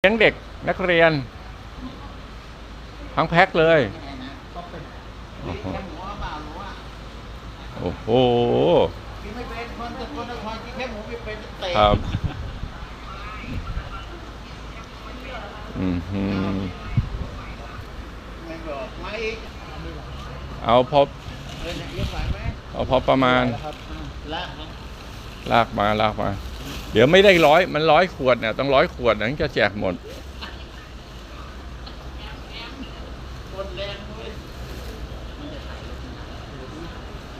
เลี้ยงเด็กนักเรียน ทั้งแพ็คเลยโอ้โหแค่หมูเปล่าหนูอะโอ้โหกินไม่เป็นคนสกลนครกินแค่หมูไม่เป็นเตะครับอืมฮึไม่บอกมาอีกเอาพอเออเนี่ยเลี้ยงไหวไหมเอาพอประมาณครับลากนะลากมาลากมา เดี๋ยวไม่ได้ร้อยมันร้อยขวดเนี่ยต้องร้อยขวดถึงจะแจกหมด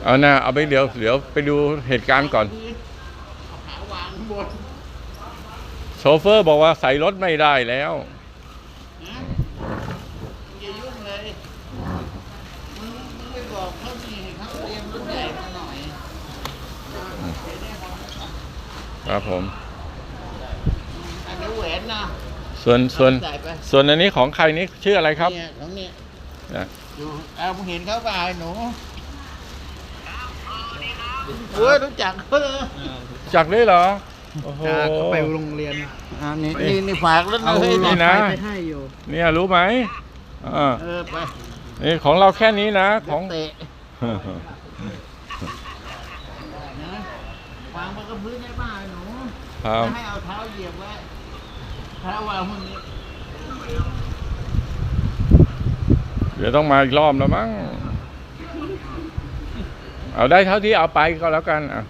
เอานะเอาไปเดี๋ยวเดี๋ยวไปดูเหตุการณ์ก่อนเอาขาวางข้างบนโชเฟอร์บอกว่าใส่รถไม่ได้แล้ว นะอย่ายุ่งเลยมึงมึงไปบอกเขาสิให้เขาเตรียมรถใหญ่มาหน่อย ครับผม อันนี้แหวนนะส่วนส่วนใส่ไปส่วนอันนี้ของใครนี่ชื่ออะไรครับเนี่ยของเนี่ยนะอยู่เอามึงเห็นเขาเปล่าไอ้หนูเอ้ยรู้จักเขาเลยจักได้เหรอโอ้โห เขาไปโรงเรียนอ่านี่นี่นี่ฝากแล้วนะเอาเฮ้ยนี่นะนะ ไปให้อยู่เนี่ยรู้ไหมอ่าเออไปนี่ของเราแค่นี้นะของ เตะนะ วางบนกระพื้นได้บ้าไอ้หนูครับไม่ให้เอาเท้าเหยียบไว้เท้าวางพวกนี้เดี๋ยวต้องมาอีกรอบแล้วมั้ง เอาได้เท่าที่เอาไปก็แล้วกันอะ